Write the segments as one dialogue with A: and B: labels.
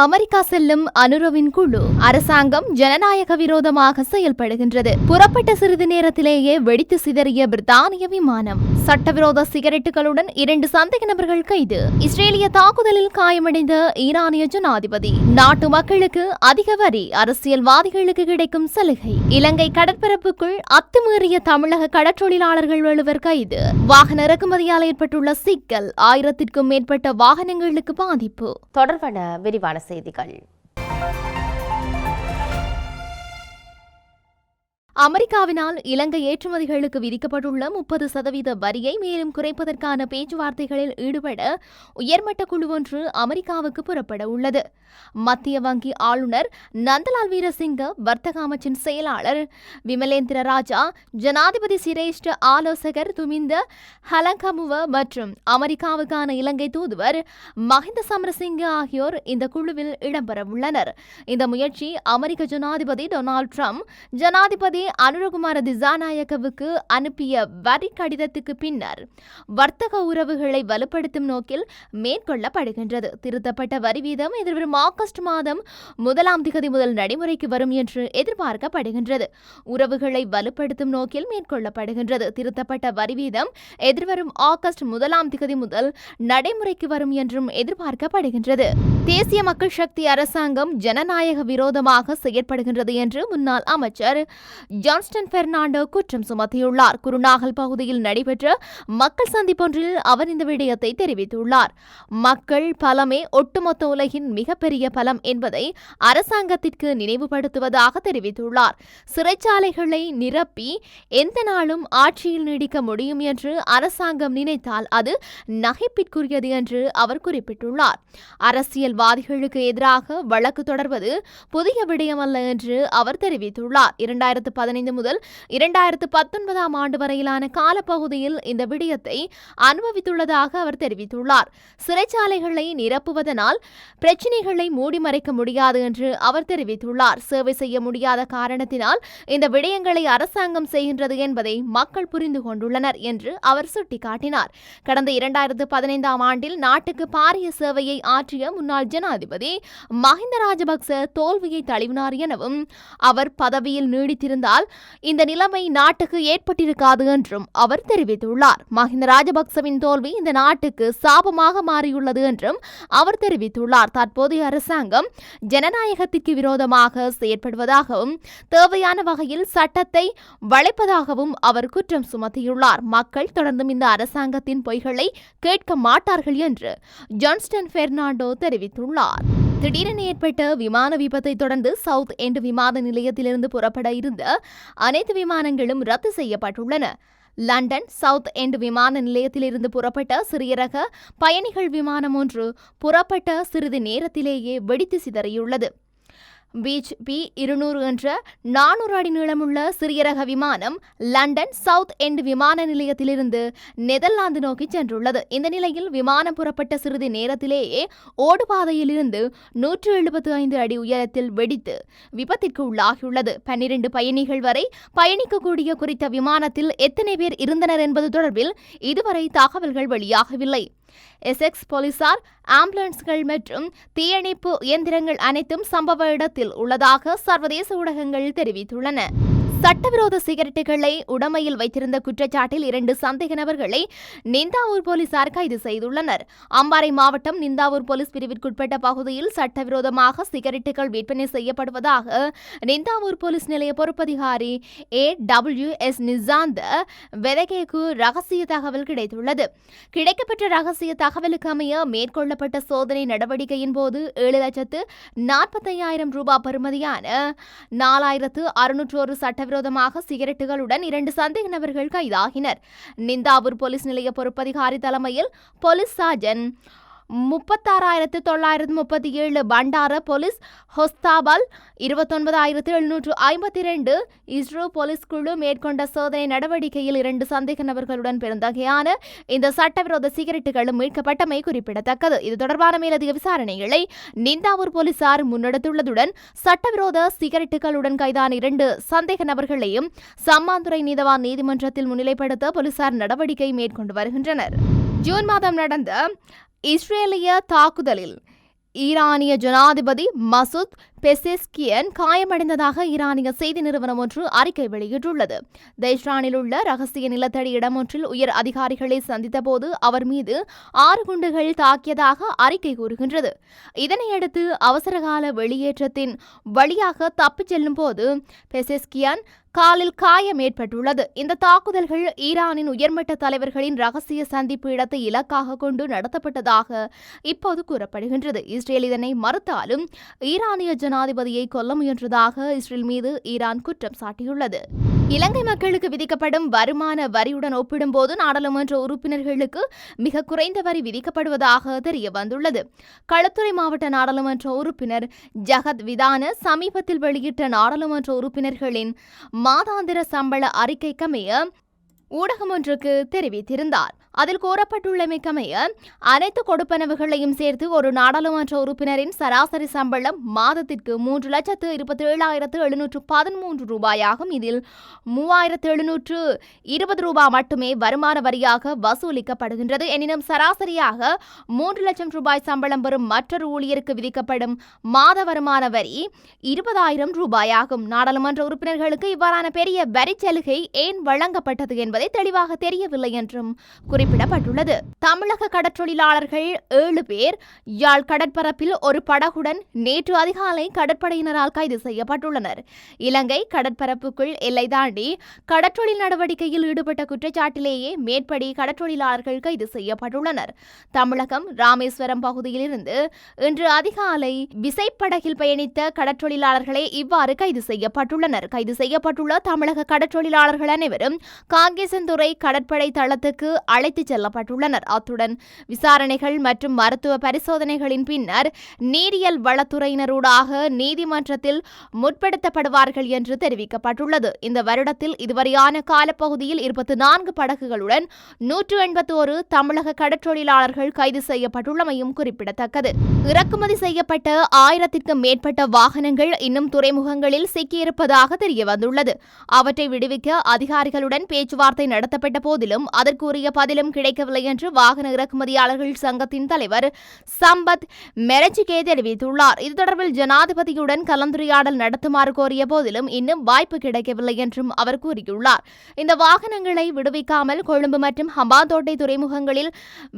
A: America செல்லும் அனுரவின் குழு அரசாங்கம் ஜனநாயக விரோதமாக செயல்படுகின்றது. புறப்பட்ட சிறிது நேரத்திலேயே வெடித்து சிதறிய பிரித்தானிய விமானம். சட்டவிரோத சிகரெட்டுகளுடன் இரண்டு சந்தேக நபர்கள் கைது. இஸ்ரேலிய தாக்குதலில் காயமடைந்த ஈரானிய ஜனாதிபதி. நாட்டு மக்களுக்கு அதிக வரி அரசியல்வாதிகளுக்கு கிடைக்கும் சலுகை. இலங்கை கடற்பரப்புக்குள் அத்துமீறிய தமிழக கடற்றொழிலாளர்கள் எழுவர் கைது. வாகன இறக்குமதியால் ஏற்பட்டுள்ள சிக்கல் ஆயிரத்திற்கும் மேற்பட்ட வாகனங்களுக்கு பாதிப்பு.
B: தொடர்பான விரிவான செய்திகள்.
A: அமெரிக்காவினால் இலங்கை ஏற்றுமதிகளுக்கு விதிக்கப்பட்டுள்ள முப்பது சதவீத வரியை மேலும் குறைப்பதற்கான பேச்சுவார்த்தைகளில் ஈடுபட உயர்மட்ட குழு ஒன்று அமெரிக்காவுக்கு புறப்பட உள்ளது. மத்திய வங்கி ஆளுநர் நந்தலால் வீரசிங்க வர்த்தக அமைச்சின் செயலாளர் விமலேந்திர ராஜா ஜனாதிபதி சிரேஷ்ட ஆலோசகர் துமிந்த ஹலங்கமுவ மற்றும் அமெரிக்காவுக்கான இலங்கை தூதுவர் மஹிந்த சமரசிங்க ஆகியோர் இந்த குழுவில் இடம்பெறவுள்ளனர் இந்த முயற்சி அமெரிக்க ஜனாதிபதி டொனால்ட் ட்ரம்ப் ஜனாதிபதி அனுரகுமார திசாநாயக்கவுக்கு அனுப்பிய வரி கடிதத்துக்கு பின்னர் வர்த்தக உறவுகளை வலுப்படுத்தும் நோக்கில் மேற்கொள்ளப்படுகின்றது. திருத்தப்பட்ட வரி வீதம் எதிர்வரும் ஆகஸ்ட் மாதம் முதலாம் திகதி முதல் நடைமுறைக்கு வரும் என்று எதிர்பார்க்கப்படுகின்றது. உறவுகளை வலுப்படுத்தும் நோக்கில் மேற்கொள்ளப்படுகின்றது. திருத்தப்பட்ட வரி வீதம் எதிர்வரும் ஆகஸ்ட் முதலாம் திகதி முதல் நடைமுறைக்கு வரும் என்றும் எதிர்பார்க்கப்படுகின்றது. தேசிய மக்கள் சக்தி அரசாங்கம் ஜனநாயக விரோதமாக செயற்படுகின்றது என்று முன்னாள் அமைச்சர் ஜான்ஸ்டன் பெர்னாண்டோ குற்றம் சுமத்தியுள்ளார். குருநாகல் பகுதியில் நடைபெற்ற மக்கள் சந்திப்பொன்றில் அவர் இந்த விடயத்தை தெரிவித்துள்ளார். மக்கள் பலமே ஒட்டுமொத்த உலகின் மிகப்பெரிய பலம் என்பதை அரசாங்கத்திற்கு நினைவுபடுத்துவதாக தெரிவித்துள்ளார். சிறைச்சாலைகளை நிரப்பி எந்த நாளும் ஆட்சியில் நீடிக்க முடியும் என்று அரசாங்கம் நினைத்தால் அது நகைப்பிற்குரியது என்று அவர் குறிப்பிட்டுள்ளார். அரசியல் அரசியல்வாதிகளுக்கு எதிராக வழக்கு தொடர்வது புதிய விடயமல்ல என்று அவர் தெரிவித்துள்ளார். இரண்டாயிரத்து பதினைந்து முதல் இரண்டாயிரத்து பத்தொன்பதாம் ஆண்டு வரையிலான காலப்பகுதியில் இந்த விடயத்தை அனுபவித்துள்ளதாக அவர் தெரிவித்துள்ளார். சிறைச்சாலைகளை நிரப்புவதனால் பிரச்சினைகளை மூடி மறைக்க முடியாது என்று அவர் தெரிவித்துள்ளார். சேவை செய்ய முடியாத காரணத்தினால் இந்த விடயங்களை அரசாங்கம் செய்கின்றது என்பதை மக்கள் புரிந்து கொண்டுள்ளனர் என்று அவர் சுட்டிக்காட்டினார். கடந்த இரண்டாயிரத்து பதினைந்தாம் ஆண்டில் நாட்டுக்கு பாரிய சேவையை ஆற்றிய முன்னாள் ஜனாதிபதி மஹிந்த ராஜபக்ச தோல்வியை தழுவினார் எனவும் அவர் பதவியில் நீடித்திருந்தால் இந்த நிலைமை நாட்டுக்கு ஏற்பட்டிருக்காது என்றும் அவர் தெரிவித்துள்ளார். மஹிந்த ராஜபக்சவின் தோல்வி இந்த நாட்டுக்கு சாபமாக மாறியுள்ளது என்றும் அவர் தெரிவித்துள்ளார். தற்போதைய அரசாங்கம் ஜனநாயகத்திற்கு விரோதமாக செயற்படுவதாகவும் தேவையான வகையில் சட்டத்தை வளைப்பதாகவும் அவர் குற்றம் சுமத்தியுள்ளார். மக்கள் தொடர்ந்தும் இந்த அரசாங்கத்தின் பொய்களை கேட்க மாட்டார்கள் என்று ஜான்ஸ்டன் பெர்னாண்டோ தெரிவித்துள்ளார் திடீரென ஏற்பட்ட விமான விபத்தை தொடர்ந்து சவுத் எண்ட் விமான நிலையத்திலிருந்து புறப்பட இருந்த அனைத்து விமானங்களும் ரத்து செய்யப்பட்டுள்ளன. லண்டன் சவுத் எண்ட் விமான நிலையத்திலிருந்து புறப்பட்ட சிறிய ரக பயணிகள் விமானம் ஒன்று புறப்பட்ட சிறிது நேரத்திலேயே வெடித்து சிதறியுள்ளது. பீச் பி இருநூறு என்ற நானூறு அடி நீளமுள்ள சிறிய ரக விமானம் லண்டன் சவுத் எண்ட் விமான நிலையத்திலிருந்து நெதர்லாந்து நோக்கி சென்றுள்ளது. இந்த நிலையில் விமானம் புறப்பட்ட சிறிது நேரத்திலேயே ஓடுபாதையிலிருந்து நூற்று எழுபத்து ஐந்து அடி உயரத்தில் வெடித்து விபத்திற்கு உள்ளாகியுள்ளது. பன்னிரண்டு பயணிகள் வரை பயணிக்கக்கூடிய குறித்த விமானத்தில் எத்தனை பேர் இருந்தனர் என்பது தொடர்பில் இதுவரை தகவல்கள் வெளியாகவில்லை. எசெக்ஸ் போலீசார் ஆம்புலன்ஸ்கள் மற்றும் தீயணைப்பு இயந்திரங்கள் அனைத்தும் சம்பவ இடத்தில் உள்ளதாக சர்வதேச ஊடகங்கள் தெரிவித்துள்ளன. சட்டவிரோத சிகரெட்டுகளை உடமையில் வைத்திருந்த குற்றச்சாட்டில் இரண்டு சந்தேக நபர்களை நிந்தாவூர் போலீசார் கைது செய்துள்ளனர். அம்பாறை மாவட்டம் நிந்தாவூர் போலீஸ் பிரிவிற்குட்பட்ட பகுதியில் சட்டவிரோதமாக சிகரெட்டுகள் விற்பனை செய்யப்படுவதாக நிந்தாவூர் போலீஸ் நிலைய பொறுப்பதிகாரி ஏ டபிள்யூ எஸ் நிசாந்த வெதகேக்கு ரகசிய தகவல் கிடைத்துள்ளது. கிடைக்கப்பட்ட ரகசிய தகவலுக்கு அமைய மேற்கொள்ளப்பட்ட சோதனை நடவடிக்கையின் போது ஏழு லட்சத்து நாற்பத்தையாயிரம் ரூபாய் பெறுமதியான நாலாயிரத்து அறுநூற்றோரு சட்ட சட்டவிரோதமாக சிகரெட்டுகளுடன் இரண்டு சந்தேக நபர்கள் கைதாகினர். நிந்தாவூர் போலீஸ் நிலைய பொறுப்பதிகாரி தலைமையில் போலீஸ் சார்ஜன் முப்பத்தாறாயிரத்து தொள்ளாயிரத்து முப்பத்தி ஏழு பண்டார போலீஸ் ஹொஸ்தாபால் இருபத்தொன்பதாயிரத்து எழுநூற்று ஐம்பத்தி ரெண்டு இஸ்ரோ போலீஸ் குழு மேற்கொண்ட சோதனை நடவடிக்கையில் இரண்டு சந்தேக நபர்களுடன் பெருந்தகையான இந்த சட்டவிரோத சிகரெட்டுகளும் மீட்கப்பட்டமை குறிப்பிடத்தக்கது. இது தொடர்பான மேலதிக விசாரணைகளை நிந்தாவூர் போலீசார் முன்னெடுத்துள்ளதுடன் சட்டவிரோத சிகரெட்டுகளுடன் கைதான இரண்டு சந்தேக நபர்களையும் சம்மாந்துறை நீதவான் நீதிமன்றத்தில் முன்னிலைப்படுத்த போலீசார் நடவடிக்கை மேற்கொண்டு வருகின்றனர். ஜூன் மாதம் நடந்த இஸ்ரேலிய தாக்குதலில் ஈரானிய ஜனாதிபதி மசூத் பெசெஸ்கியன் காயமடைந்ததாக ஈரானிய செய்தி நிறுவனம் ஒன்று அறிக்கை வெளியிட்டுள்ளது. தெஹ்ரானில் உள்ள ரகசிய நிலத்தடி இடம் ஒன்றில் உயர் அதிகாரிகளை சந்தித்தபோது அவர் மீது ஆறு குண்டுகள் தாக்கியதாக அறிக்கை கூறுகின்றது. இதனையடுத்து அவசரகால வெளியேற்றத்தின் வழியாக தப்பிச் செல்லும் போது பெசெஸ்கியான் காலில் காயம் ஏற்பட்டுள்ளது. இந்த தாக்குதல்கள் ஈரானின் உயர்மட்ட தலைவர்களின் ரகசிய சந்திப்பு இடத்தை இலக்காக கொண்டு நடத்தப்பட்டதாக இப்போது கூறப்படுகின்றது. இஸ்ரேல் இதனை மறுத்தாலும் ஈரானிய ஜனாதிபதியை கொல்ல முயன்றதாக இஸ்ரேல் மீது ஈரான் குற்றம் சாட்டியுள்ளது. இலங்கை மக்களுக்கு விதிக்கப்படும் வருமான வரியுடன் ஒப்பிடும்போது நாடாளுமன்ற உறுப்பினர்களுக்கு மிக குறைந்த வரி விதிக்கப்படுவதாக தெரிய வந்துள்ளது களத்துறை மாவட்ட நாடாளுமன்ற உறுப்பினர் ஜகத் விதான சமீபத்தில் வெளியிட்ட நாடாளுமன்ற உறுப்பினர்களின் மாதாந்திர சம்பள அறிக்கைக்கமைய ஊடகம் ஒன்றுக்கு தெரிவித்திருந்தார். அதில் கூறப்பட்டுள்ளமைக்கமைய அனைத்து கொடுப்பனவுகளையும் சேர்த்து ஒரு நாடாளுமன்ற உறுப்பினரின் சராசரி சம்பளம் மாதத்திற்கு மூன்று லட்சத்து இருபத்தி ஏழாயிரத்து எழுநூற்று பதிமூன்று ரூபாயாகும். இதில் மூவாயிரத்து எழுநூற்று இருபது ரூபாய் மட்டுமே வருமான வரியாக வசூலிக்கப்படுகின்றது. எனினும் சராசரியாக மூன்று லட்சம் ரூபாய் சம்பளம் பெறும் மற்றொரு ஊழியருக்கு விதிக்கப்படும் மாத வருமான வரி இருபதாயிரம் ரூபாயாகும். நாடாளுமன்ற உறுப்பினர்களுக்கு இவ்வாறான பெரிய வரி சலுகை ஏன் வழங்கப்பட்டது என்பது என்பதை தெளிவாக தெரியவில்லை என்றும் குறிப்பிடப்பட்டுள்ளது. தமிழக கடற்றொழிலாளர்கள் ஏழு பேர் யாழ் கடற்பரப்பில் ஒரு படகுடன் நேற்று அதிகாலை கடற்படையினரால் கைது செய்யப்பட்டுள்ளனர். இலங்கை கடற்பரப்புக்குள் எல்லை தாண்டி கடற்றொழில் நடவடிக்கையில் ஈடுபட்ட குற்றச்சாட்டிலேயே மேற்படி கடற்றொழிலாளர்கள் கைது செய்யப்பட்டுள்ளனர். தமிழகம் ராமேஸ்வரம் பகுதியிலிருந்து இன்று அதிகாலை விசைப்படகில் பயணித்த கடற்றொழிலாளர்களே இவ்வாறு கைது செய்யப்பட்டுள்ளனர். கைது செய்யப்பட்டுள்ள தமிழக கடற்றொழிலாளர்கள் அனைவரும் காங்கேசன்துறை கடற்படை தளத்துக்கு அழைத்துச் செல்லப்பட்டுள்ளனர். அத்துடன் விசாரணைகள் மற்றும் மருத்துவ பரிசோதனைகளின் பின்னர் நீரியல் வளத்துறையினரூடாக நீதிமன்றத்தில் முற்படுத்தப்படுவார்கள் என்று தெரிவிக்கப்பட்டுள்ளது. இந்த வருடத்தில் இதுவரையான காலப்பகுதியில் இருபத்தி நான்கு படகுகளுடன் நூற்று எண்பத்தி ஒரு தமிழக கடற்றொழிலாளர்கள் கைது செய்யப்பட்டுள்ளமையும் குறிப்பிடத்தக்கது. இறக்குமதி செய்யப்பட்ட ஆயிரத்திற்கும் மேற்பட்ட வாகனங்கள் இன்னும் துறைமுகங்களில் சிக்கியிருப்பதாக தெரிய வந்துள்ளது அவற்றை விடுவிக்க அதிகாரிகளுடன் பேச்சுவார்த்தை நடத்தப்பட்ட போதிலும் அதற்குரிய பதிலும் கிடைக்கவில்லை என்று வாகன இறக்குமதியாளர்கள் சங்கத்தின் தலைவர் சம்பத் மெரஜிகே தெரிவித்துள்ளார். இது தொடர்பில் ஜனாதிபதியுடன் கலந்துரையாடல் நடத்துமாறு கோரிய போதிலும் இன்னும் வாய்ப்பு கிடைக்கவில்லை என்றும் அவர் கூறியுள்ளார். இந்த வாகனங்களை விடுவிக்காமல் கொழும்பு மற்றும் ஹம்பாந்தோட்டை துறைமுகங்களில்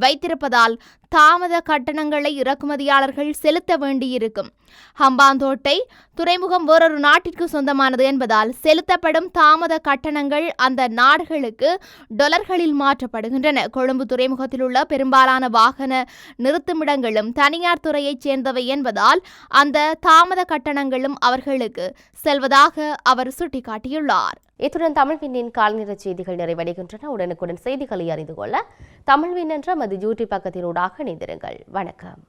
A: வைத்திருப்பதால் தாமத கட்டணங்களை இறக்குமதியாளர்கள் செலுத்த வேண்டியிருக்கும். ஹம்பாந்தோட்டை துறைமுகம் வேறொரு நாட்டிற்கு சொந்தமானது என்பதால் செலுத்தப்படும் தாமத கட்டணங்கள் அந்த நாடுகளுக்கு டொலர்களில் மாற்றப்படுகின்றன. கொழும்பு துறைமுகத்தில் உள்ள பெரும்பாலான வாகன நிறுத்துமிடங்களும் தனியார் துறையைச் சேர்ந்தவை என்பதால் அந்த தாமத கட்டணங்களும் அவர்களுக்கு செல்வதாக அவர் சுட்டிக்காட்டியுள்ளார்.
B: இத்துடன் தமிழ் விண்ணின் செய்திகள் நிறைவடைகின்றன. உடனுக்குடன் செய்திகளை அறிந்து கொள்ள தமிழ் விண் என்ற மது யூடியூப் பக்கத்தினூடாக இணைந்திருங்கள். வணக்கம்.